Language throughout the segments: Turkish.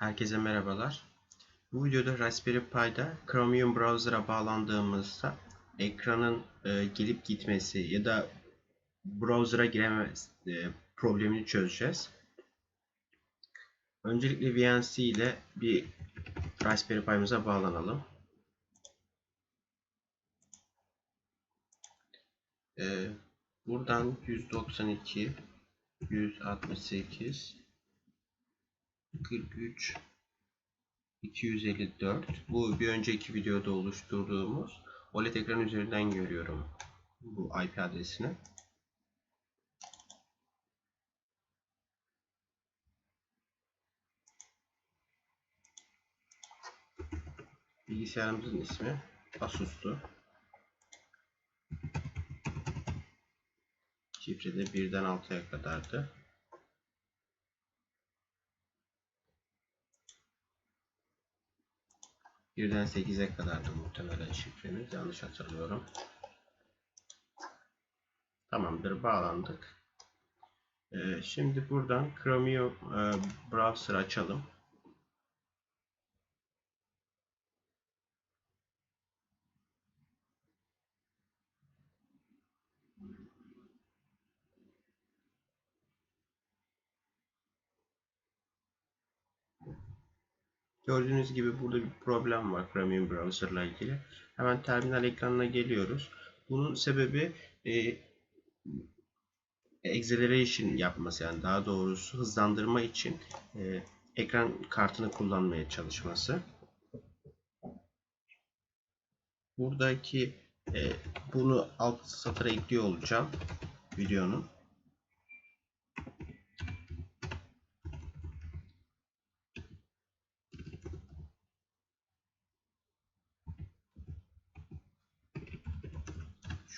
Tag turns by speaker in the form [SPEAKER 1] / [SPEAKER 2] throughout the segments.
[SPEAKER 1] Herkese merhabalar. Bu videoda Raspberry Pi'da Chromium Browser'a bağlandığımızda ekranın e, gelip gitmesi ya da browser'a giremez e, problemini çözeceğiz. Öncelikle VNC ile bir Raspberry Pi'mize bağlanalım. E, buradan 192 168 43 254 bu bir önceki videoda oluşturduğumuz OLED ekran üzerinden görüyorum bu IP adresini. Bilgisayarımızın ismi Asus'tu. Şifre de 1'den 6'ya kadardı. Birden 8'e kadardı muhtemelen şifremiz. Yanlış hatırlıyorum. Tamamdır. Bağlandık. Ee, şimdi buradan Chromium e, Browser açalım. Gördüğünüz gibi burada bir problem var Chromium Browser ile ilgili. Hemen terminal ekranına geliyoruz. Bunun sebebi e, acceleration yapması yani daha doğrusu hızlandırma için e, ekran kartını kullanmaya çalışması. Buradaki e, bunu alt satıra ekliyor olacağım videonun.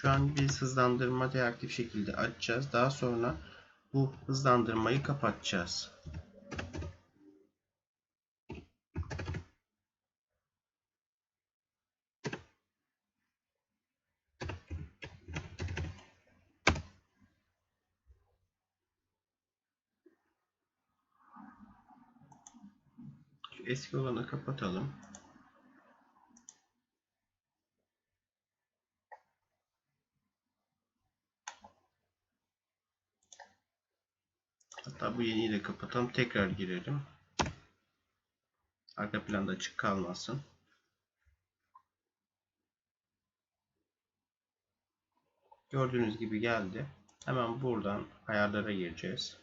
[SPEAKER 1] Şu an biz hızlandırma deaktif şekilde açacağız. Daha sonra bu hızlandırmayı kapatacağız. Eski olanı kapatalım. Hatta bu yeniyi de kapatalım. Tekrar girelim. Arka planda açık kalmasın. Gördüğünüz gibi geldi. Hemen buradan ayarlara gireceğiz.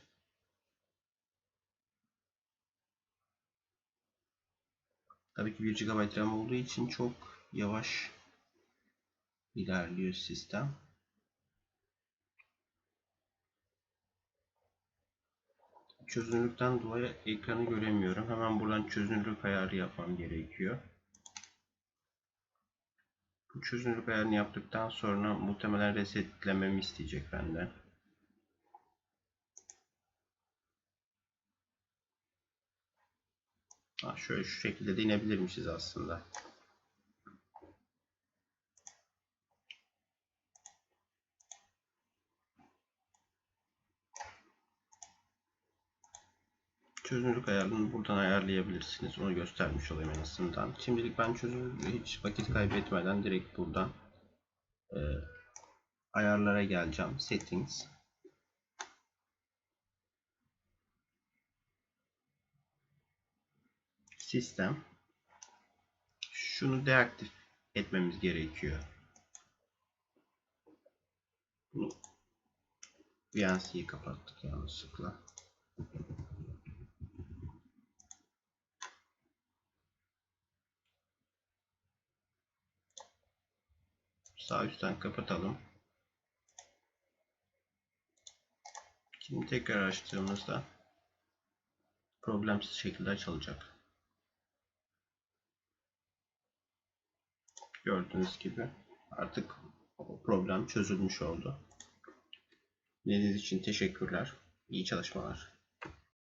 [SPEAKER 1] Tabii ki 1 GB RAM olduğu için çok yavaş ilerliyor sistem. Çözünürlükten dolayı ekranı göremiyorum. Hemen buradan çözünürlük ayarı yapmam gerekiyor. Bu çözünürlük ayarını yaptıktan sonra muhtemelen resetlememi isteyecek benden. Ha, şöyle şu şekilde de inebilirmişiz aslında. Çözünürlük ayarını buradan ayarlayabilirsiniz. Onu göstermiş olayım en azından. Şimdilik ben çözünürlüğü hiç vakit kaybetmeden direkt buradan e, ayarlara geleceğim. Settings. Sistem. Şunu deaktif etmemiz gerekiyor. Bunu VNC'yi kapattık yanlışlıkla. Sağ üstten kapatalım. Şimdi tekrar açtığımızda problemsiz şekilde açılacak. Gördüğünüz gibi artık problem çözülmüş oldu. Dinlediğiniz için teşekkürler. İyi çalışmalar.